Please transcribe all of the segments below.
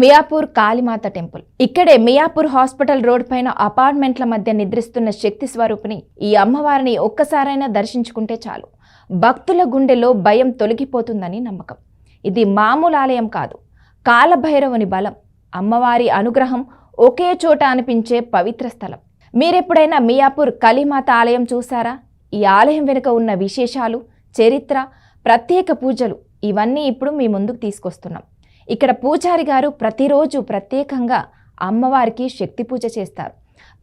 Miyapur Kalimata temple. ఇక్కడే Miyapur hospital road పైన అపార్ట్మెంట్ల మధ్య నిద్రిస్తున్న శక్తి స్వరూపిణి ఈ అమ్మవారిని ఒక్కసారైనా దర్శించుకుంటే చాలు. భక్తుల గుండెలో భయం తొలగిపోతుందని నమ్మకం. ఇది మామూలు ఆలయం కాదు. కాలభైరవుని బలం అమ్మవారి అనుగ్రహం ఒకే చోట అనిపించే పవిత్ర స్థలం. మీరెప్పుడైనా మియాపూర్ కలిమాత ఆలయం చూసారా? ఈ ఆలయం వెనుక ఉన్న విశేషాలు చరిత్ర ప్రత్యేక పూజలు ఇవన్నీ ఇప్పుడు మీ ముందుకు తీసుకొస్తున్నాం. ఇక్కడ పూజారి గారు ప్రతిరోజు ప్రత్యేకంగా అమ్మవారికి శక్తి పూజ చేస్తారు.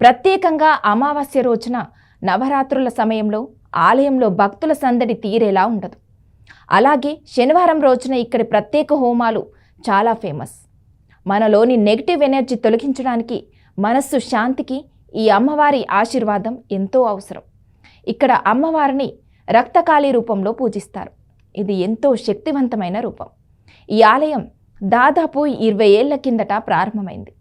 ప్రత్యేకంగా అమావాస్య రోజున నవరాత్రుల సమయంలో ఆలయంలో భక్తుల సందడి తీరేలా ఉండదు. అలాగే శనివారం రోజున ఇక్కడి ప్రత్యేక హోమాలు చాలా ఫేమస్. మనలోని నెగిటివ్ ఎనర్జీ తొలగించడానికి మనస్సు శాంతికి ఈ అమ్మవారి ఆశీర్వాదం ఎంతో అవసరం. ఇక్కడ అమ్మవారిని రక్తకాళీ రూపంలో పూజిస్తారు. ఇది ఎంతో శక్తివంతమైన రూపం. ఈ ఆలయం దాదాపు ఇరవై ఏళ్ళ కిందట ప్రారంభమైంది.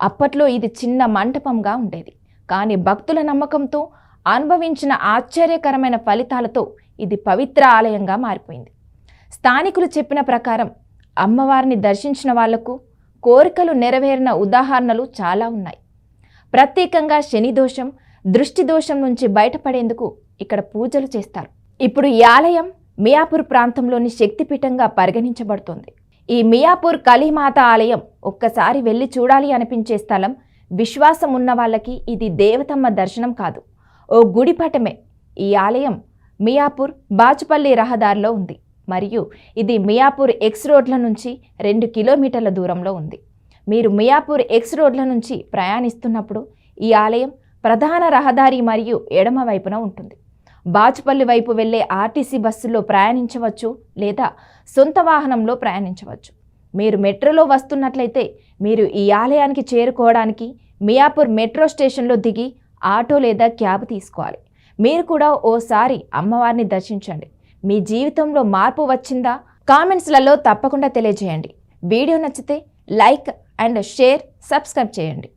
అప్పట్లో ఇది చిన్న మంటపంగా ఉండేది. కానీ భక్తుల నమ్మకంతో అనుభవించిన ఆశ్చర్యకరమైన ఫలితాలతో ఇది పవిత్ర ఆలయంగా మారిపోయింది. స్థానికులు చెప్పిన ప్రకారం అమ్మవారిని దర్శించిన వాళ్ళకు కోరికలు నెరవేరిన ఉదాహరణలు చాలా ఉన్నాయి. ప్రత్యేకంగా శని దోషం దృష్టి దోషం నుంచి బయటపడేందుకు ఇక్కడ పూజలు చేస్తారు. ఇప్పుడు ఈ ఆలయం మియాపూర్ ప్రాంతంలోని శక్తిపీఠంగా పరిగణించబడుతోంది. ఈ మియాపూర్ కలిమాత ఆలయం ఒక్కసారి వెళ్ళి చూడాలి అనిపించే స్థలం విశ్వాసం ఉన్న వాళ్ళకి ఇది దేవతమ్మ దర్శనం కాదు. ఓ గుడిపటమే ఈ ఆలయం మియాపూర్ బాచుపల్లి రహదారిలో ఉంది. మరియు ఇది మియాపూర్ ఎక్స్ రోడ్ల నుంచి రెండు కిలోమీటర్ల దూరంలో ఉంది. మీరు మియాపూర్ ఎక్స్ రోడ్ల నుంచి ప్రయాణిస్తున్నప్పుడు ఈ ఆలయం ప్రధాన రహదారి మరియు ఎడమ వైపున ఉంటుంది. బాచుపల్లి వైపు వెళ్ళే ఆర్టీసీ బస్సులో ప్రయాణించవచ్చు లేదా సొంత వాహనంలో ప్రయాణించవచ్చు. మీరు మెట్రోలో వస్తున్నట్లయితే మీరు ఈ ఆలయానికి చేరుకోవడానికి మియాపూర్ మెట్రో స్టేషన్లో దిగి ఆటో లేదా క్యాబ్ తీసుకోవాలి. మీరు కూడా ఓసారి అమ్మవారిని దర్శించండి. మీ జీవితంలో మార్పు వచ్చిందా? కామెంట్స్లలో తప్పకుండా తెలియజేయండి. వీడియో నచ్చితే లైక్ అండ్ షేర్ సబ్స్క్రైబ్ చేయండి.